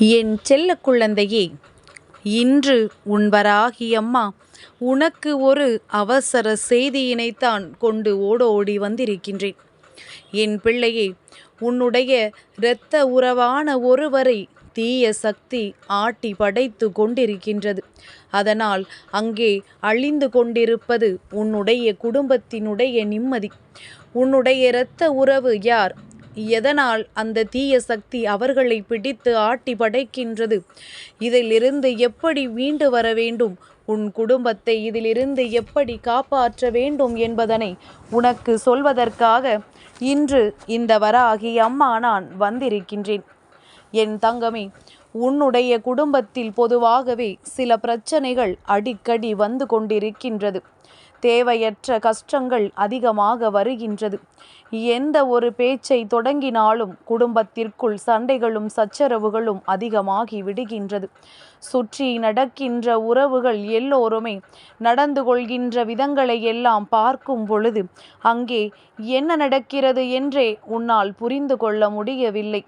என் செல்ல குழந்தையே இன்று உன் வராகியம்மா உனக்கு ஒரு அவசர செய்தியினைத்தான் கொண்டு ஓடோடி வந்திருக்கின்றேன். என் பிள்ளையே உன்னுடைய இரத்த உறவான ஒருவரை தீய சக்தி ஆட்டி படைத்து கொண்டிருக்கின்றது. அதனால் அங்கே அழிந்து கொண்டிருப்பது உன்னுடைய குடும்பத்தினுடைய நிம்மதி. உன்னுடைய இரத்த உறவு யார் எதனால் அந்த தீய சக்தி அவர்களை பிடித்து ஆட்டி படைக்கின்றது? இதிலிருந்து எப்படி மீண்டு வர வேண்டும்? உன் குடும்பத்தை இதிலிருந்து எப்படி காப்பாற்ற வேண்டும் என்பதனை உனக்கு சொல்வதற்காக இன்று இந்த வராகி அம்மா நான் வந்திருக்கின்றேன். என் தங்கமே உன்னுடைய குடும்பத்தில் பொதுவாகவே சில பிரச்சனைகள் அடிக்கடி வந்து கொண்டிருக்கின்றது. தேவையற்ற கஷ்டங்கள் அதிகமாக வருகின்றது. எந்த ஒரு பேச்சை தொடங்கினாலும் குடும்பத்திற்குள் சண்டைகளும் சச்சரவுகளும் அதிகமாகி விடுகின்றது. சுற்றி நடக்கின்ற உறவுகள் எல்லோருமே நடந்து கொள்கின்ற விதங்களை எல்லாம் பார்க்கும் பொழுது அங்கே என்ன நடக்கிறது என்றே உன்னால் புரிந்து கொள்ள முடியவில்லை.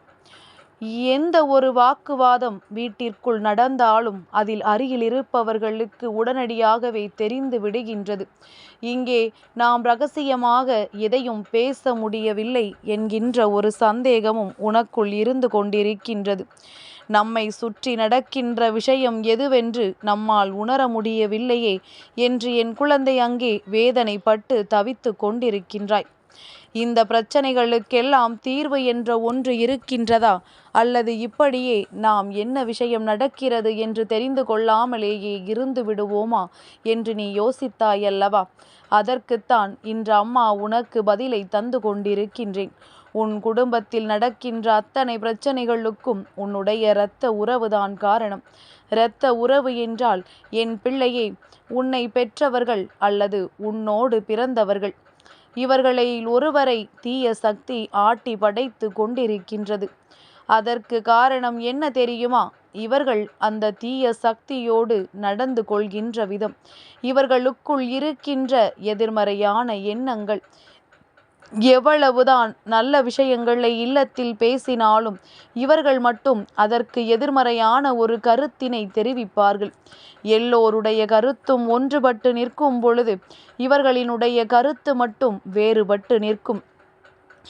எந்த ஒரு வாக்குவாதம் வீட்டிற்குள் நடந்தாலும் அதில் அருகில் இருப்பவர்களுக்கு உடனடியாகவே தெரிந்து விடுகின்றது. இங்கே நாம் ரகசியமாக எதையும் பேச முடியவில்லை என்கின்ற ஒரு சந்தேகமும் உனக்குள் இருந்து கொண்டிருக்கின்றது. நம்மை சுற்றி நடக்கின்ற விஷயம் எதுவென்று நம்மால் உணர முடியவில்லையே என்று என் குழந்தை அங்கே வேதனைப்பட்டு தவித்து கொண்டிருக்கின்றாய். இந்த பிரச்சனைகளுக்கெல்லாம் தீர்வு என்ற ஒன்று இருக்கின்றதா? அல்லது இப்படியே நாம் என்ன விஷயம் நடக்கிறது என்று தெரிந்து கொள்ளாமலேயே இருந்து விடுவோமா? என்று நீ யோசித்தாயல்லவா? அதற்குத்தான் இன்று அம்மா உனக்கு பதிலை தந்து கொண்டிருக்கின்றேன். உன் குடும்பத்தில் நடக்கின்ற அத்தனை பிரச்சனைகளுக்கும் உன்னுடைய இரத்த உறவுதான் காரணம். இரத்த உறவு என்றால் என் பிள்ளையே உன்னை பெற்றவர்கள் அல்லது உன்னோடு பிறந்தவர்கள். இவர்களில் ஒருவரை தீய சக்தி ஆட்டி படைத்து கொண்டிருக்கின்றது. அதற்கு காரணம் என்ன தெரியுமா? இவர்கள் அந்த தீய சக்தியோடு நடந்து கொள்கின்ற விதம். இவர்களுக்குள் இருக்கின்ற எதிர்மறையான எண்ணங்கள். எவ்வளவுதான் நல்ல விஷயங்களை இல்லத்தில் பேசினாலும் இவர்கள் மட்டும் அதற்கு எதிர்மறையான ஒரு கருத்தினை தெரிவிப்பார்கள். எல்லோருடைய கருத்தும் ஒன்றுபட்டு நிற்கும் பொழுது இவர்களினுடைய கருத்து மட்டும் வேறுபட்டு நிற்கும்.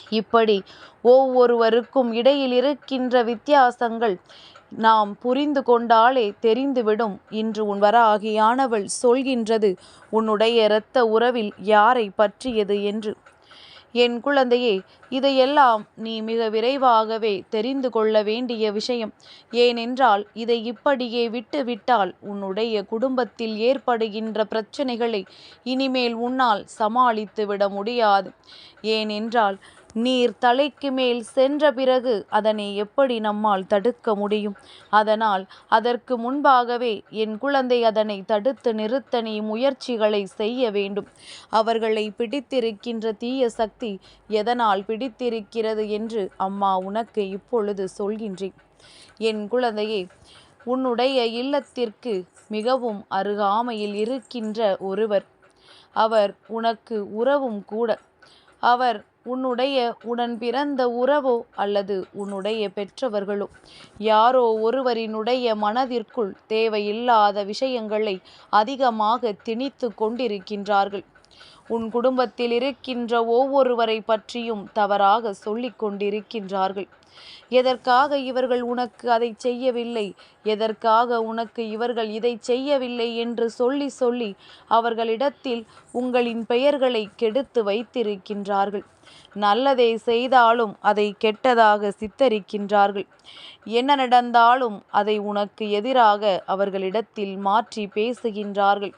இப்படி ஒவ்வொருவருக்கும் இடையில் இருக்கின்ற வித்தியாசங்கள் நாம் புரிந்து கொண்டாலே தெரிந்துவிடும் இன்று உன் வராகியானவள் சொல்கின்றது உன்னுடைய இரத்த உறவில் யாரை பற்றியது என்று. என் குழந்தையே இதையெல்லாம் நீ மிக விரைவாகவே தெரிந்து கொள்ள வேண்டிய விஷயம். ஏனென்றால் இதை இப்படியே விட்டுவிட்டால் உன்னுடைய குடும்பத்தில் ஏற்படுகின்ற பிரச்சனைகளை இனிமேல் உன்னால் சமாளித்து விட முடியாது. ஏனென்றால் நீர் தலைக்கு மேல் சென்ற பிறகு அதனை எப்படி நம்மால் தடுக்க முடியும்? அதனால் அதற்கு முன்பாகவே என் குழந்தை அதனை தடுத்து நிறுத்த நீ முயற்சிகளை செய்ய வேண்டும். அவர்களை பிடித்திருக்கின்ற தீய சக்தி எதனால் பிடித்திருக்கிறது என்று அம்மா உனக்கு இப்பொழுது சொல்கின்றேன். என் குழந்தையே உன்னுடைய இல்லத்திற்கு மிகவும் அருகாமையில் இருக்கின்ற ஒருவர். அவர் உனக்கு உறவும் கூட. அவர் உன்னுடைய உடன் பிறந்த உறவோ அல்லது உன்னுடைய பெற்றவர்களோ. யாரோ ஒருவரினுடைய மனதிற்குள் தேவையில்லாத விஷயங்களை அதிகமாக திணித்து கொண்டிருக்கின்றார்கள். உன் குடும்பத்தில் இருக்கின்ற ஒவ்வொருவரை பற்றியும் தவறாக சொல்லிக் கொண்டிருக்கின்றார்கள். எதற்காக இவர்கள் உனக்கு அதை செய்யவில்லை? எதற்காக உனக்கு இவர்கள் இதை செய்யவில்லை என்று சொல்லி சொல்லி அவர்களிடத்தில் உங்களின் பெயர்களை கெடுத்து வைத்திருக்கின்றார்கள். நல்லதை செய்தாலும் அதை கெட்டதாக சித்தரிக்கின்றார்கள். என்ன நடந்தாலும் அதை உனக்கு எதிராக அவர்களிடத்தில் மாற்றி பேசுகின்றார்கள்.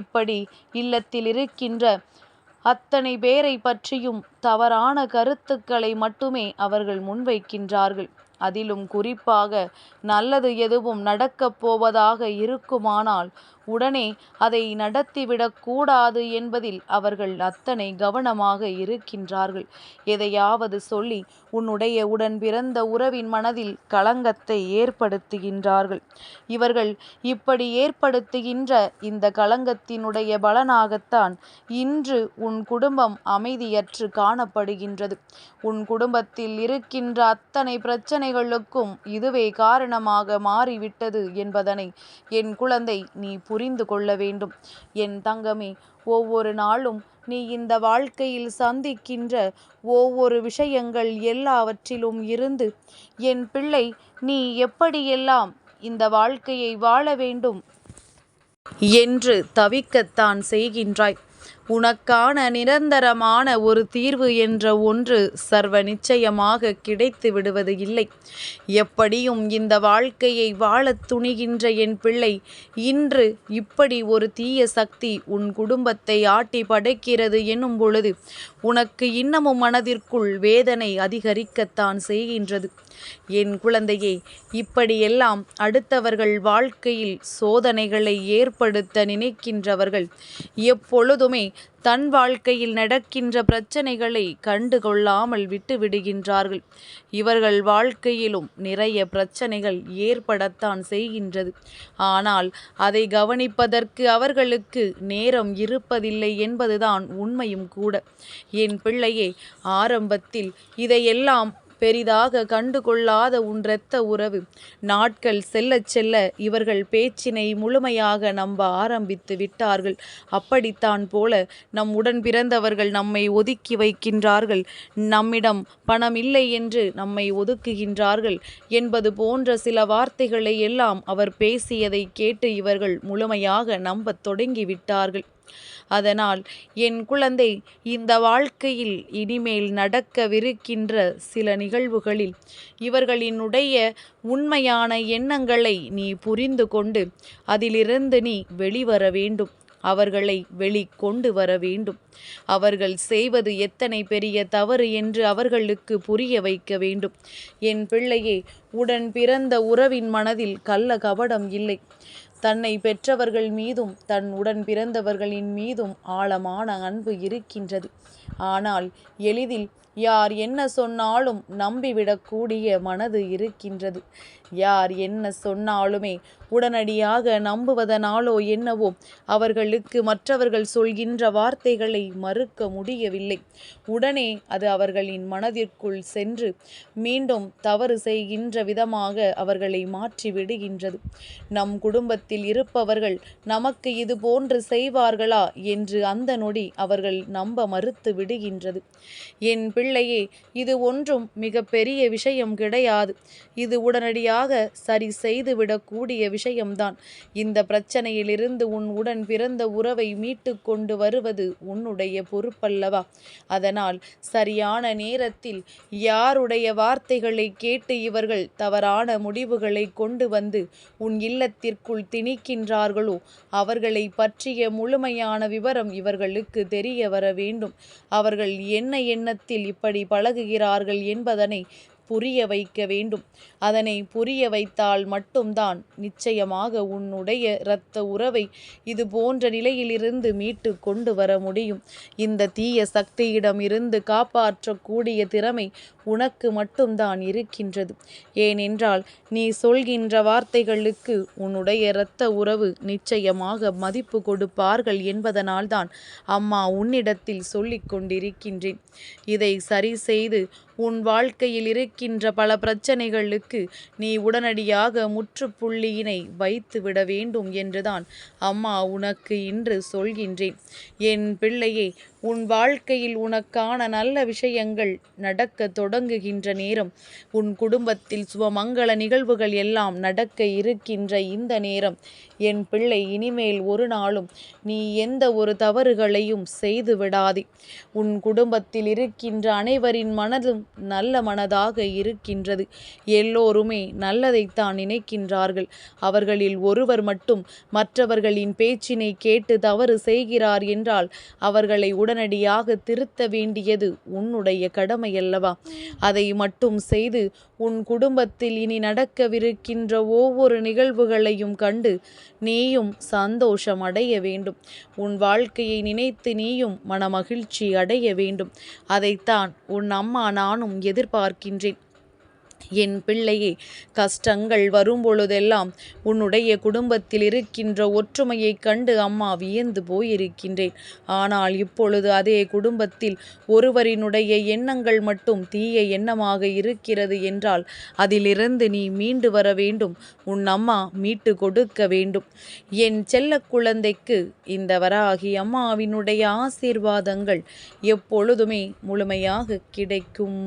இப்படி இல்லத்தில் இருக்கின்ற அத்தனை பேரை பற்றியும் தவறான கருத்துக்களை மட்டுமே அவர்கள் முன்வைக்கின்றார்கள். அதிலும் குறிப்பாக நல்லது எதுவும் நடக்கப் போவதாக இருக்குமானால் உடனே அதை நடத்திவிடக்கூடாது என்பதில் அவர்கள் அத்தனை கவனமாக இருக்கின்றார்கள். எதையாவது சொல்லி உன்னுடைய உடன் பிறந்த உறவின் மனதில் களங்கத்தை ஏற்படுத்துகின்றார்கள். இவர்கள் இப்படி ஏற்படுத்துகின்ற இந்த களங்கத்தினுடைய பலனாகத்தான் இன்று உன் குடும்பம் அமைதியற்று காணப்படுகின்றது. உன் குடும்பத்தில் இருக்கின்ற அத்தனை பிரச்சனைகளுக்கும் இதுவே காரணமாக மாறிவிட்டது என்பதனை என் குழந்தை நீ புரிந்து கொள்ள வேண்டும். என் தங்கமே ஒவ்வொரு நாளும் நீ இந்த வாழ்க்கையில் சந்திக்கின்ற ஒவ்வொரு விஷயங்கள் எல்லாவற்றிலும் இருந்து என் பிள்ளை நீ எப்படியெல்லாம் இந்த வாழ்க்கையை வாழ வேண்டும்? என்று தவிக்கத்தான் செய்கின்றாய். உனக்கான நிரந்தரமான ஒரு தீர்வு என்ற ஒன்று சர்வ நிச்சயமாக கிடைத்து விடுவது இல்லை. எப்படியும் இந்த வாழ்க்கையை வாழத் துணிகின்ற என் பிள்ளை இன்று இப்படி ஒரு தீய சக்தி உன் குடும்பத்தை ஆட்டி படைக்கிறது என்னும் பொழுது உனக்கு இன்னமும் மனதிற்குள் வேதனை அதிகரிக்கத்தான் செய்கின்றது. என் குழந்தையே இப்படியெல்லாம் அடுத்தவர்கள் வாழ்க்கையில் சோதனைகளை ஏற்படுத்த நினைக்கின்றவர்கள் எப்பொழுதுமே தன் வாழ்க்கையில் நடக்கின்ற பிரச்சனைகளை கண்டு கொள்ளாமல் விட்டு விடுகின்றார்கள் இவர்கள் வாழ்க்கையிலும் நிறைய பிரச்சனைகள் ஏற்படத்தான் செய்கின்றது. ஆனால் அதை கவனிப்பதற்கு அவர்களுக்கு நேரம் இருப்பதில்லை என்பதுதான் உண்மையும் கூட. என் பிள்ளையே ஆரம்பத்தில் இதையெல்லாம் பெரிதாக கண்டுகொள்ளாத உன் இரத்த உறவு. நாட்கள் செல்லச் செல்ல இவர்கள் பேச்சினை முழுமையாக நம்ப ஆரம்பித்து விட்டார்கள். அப்படித்தான் போல நம் உடன் பிறந்தவர்கள் நம்மை ஒதுக்கி வைக்கின்றார்கள். நம்மிடம் பணம் இல்லை என்று நம்மை ஒதுக்குகின்றார்கள் என்பது போன்ற சில வார்த்தைகளை எல்லாம் அவர் பேசியதை கேட்டு இவர்கள் முழுமையாக நம்பத் தொடங்கிவிட்டார்கள். அதனால் என் குழந்தை இந்த வாழ்க்கையில் இனிமேல் நடக்கவிருக்கின்ற சில நிகழ்வுகளில் இவர்களினுடைய உண்மையான எண்ணங்களை நீ புரிந்து கொண்டு அதிலிருந்து நீ வெளிவர வேண்டும். அவர்களை வெளிக்கொண்டு வர வேண்டும். அவர்கள் செய்வது எத்தனை பெரிய தவறு என்று அவர்களுக்கு புரிய வைக்க வேண்டும். என் பிள்ளையே உடன் பிறந்த உறவின் மனதில் கள்ள கபடம் இல்லை. தன்னை பெற்றவர்கள் மீதும் தன் உடன் பிறந்தவர்களின் மீதும் ஆழமான அன்பு இருக்கின்றது. ஆனால் எளிதில் யார் என்ன சொன்னாலும் நம்பிவிடக்கூடிய மனது இருக்கின்றது. யார் என்ன சொன்னாலுமே உடனடியாக நம்புவதனாலோ என்னவோ அவர்களுக்கு மற்றவர்கள் சொல்கின்ற வார்த்தைகளை மறுக்க முடியவில்லை. உடனே அது அவர்களின் மனதிற்குள் சென்று மீண்டும் தவறு செய்கின்ற விதமாக அவர்களை மாற்றி விடுகின்றது நம் குடும்பத்தில் இருப்பவர்கள் நமக்கு இது போன்று செய்வார்களா என்று அந்த நொடி அவர்கள் நம்ப மறுத்து விடுகின்றது. என் பிள்ளையே இது ஒன்றும் மிக பெரிய விஷயம் கிடையாது. இது உடனடியாக சரி செய்துவிடக்கூடிய விஷயம்தான். இந்த பிரச்சனையிலிருந்து உன் உடன் பிறந்த உறவை மீட்டு கொண்டு வருவது உன்னுடைய பொறுப்பல்லவா? அதனால் சரியான நேரத்தில் யாருடைய வார்த்தைகளை கேட்டு இவர்கள் தவறான முடிவுகளை கொண்டு வந்து உன் இல்லத்திற்குள் திணிக்கின்றார்களோ அவர்களை பற்றிய முழுமையான விவரம் இவர்களுக்கு தெரிய வர வேண்டும். அவர்கள் என்ன எண்ணத்தில் இப்படி பழகுகிறார்கள் என்பதனை புரிய வைக்க வேண்டும். அதனை புரிய வைத்தால் மட்டும்தான் நிச்சயமாக உன்னுடைய இரத்த உறவை இது போன்ற நிலையிலிருந்து மீட்டு கொண்டு வர முடியும். இந்த தீய சக்தியிடம் இருந்து காப்பாற்றக்கூடிய திறமை உனக்கு மட்டும்தான் இருக்கின்றது. ஏனென்றால் நீ சொல்கின்ற வார்த்தைகளுக்கு உன்னுடைய இரத்த உறவு நிச்சயமாக மதிப்பு கொடுப்பார்கள் என்பதனால்தான் அம்மா உன்னிடத்தில் சொல்லிக் கொண்டிருக்கின்றேன். இதை சரி செய்து உன் வாழ்க்கையில் இருக்கின்ற பல பிரச்சனைகளுக்கு நீ உடனடியாக முற்றுப்புள்ளியினை வைத்து விட வேண்டும் என்றுதான் அம்மா உனக்கு இன்று சொல்கின்றேன். என் பிள்ளையை உன் வாழ்க்கையில் உனக்கான நல்ல விஷயங்கள் நடக்க தொடங்குகின்ற நேரம் உன் குடும்பத்தில் சுபமங்கள நிகழ்வுகள் எல்லாம் நடக்க இருக்கின்ற இந்த நேரம். என் பிள்ளை இனிமேல் ஒரு நாளும் நீ எந்த ஒரு தவறுகளையும் செய்து விடாதே. உன் குடும்பத்தில் இருக்கின்ற அனைவரின் மனதும் நல்ல மனதாக இருக்கின்றது. எல்லோருமே நல்லதைத்தான் நினைக்கின்றார்கள். அவர்களில் ஒருவர் மட்டும் மற்றவர்களின் பேச்சினை கேட்டு தவறு செய்கிறார் என்றால் அவர்களை உடன் உடனடியாக திருத்த வேண்டியது உன்னுடைய கடமையல்லவா? அதை மட்டும் செய்து உன் குடும்பத்தில் இனி நடக்கவிருக்கின்ற ஒவ்வொரு நிகழ்வுகளையும் கண்டு நீயும் சந்தோஷம் அடைய வேண்டும். உன் வாழ்க்கையை நினைத்து நீயும் மனமகிழ்ச்சி அடைய வேண்டும். அதைத்தான் உன் அம்மா நானும் எதிர்பார்க்கின்றேன். என் பிள்ளையே கஷ்டங்கள் வரும்பொழுதெல்லாம் உன்னுடைய குடும்பத்தில் இருக்கின்ற ஒற்றுமையைக் கண்டு அம்மா வியந்து போயிருக்கின்றேன். ஆனால் இப்பொழுது அதே குடும்பத்தில் ஒருவரினுடைய எண்ணங்கள் மட்டும் தீய எண்ணமாக இருக்கிறது என்றால் அதிலிருந்து நீ மீண்டு வர வேண்டும். உன் அம்மா மீட்டு கொடுக்க வேண்டும். என் செல்ல குழந்தைக்கு இந்த வராகி அம்மாவினுடைய ஆசீர்வாதங்கள் எப்பொழுதுமே முழுமையாக கிடைக்கும்.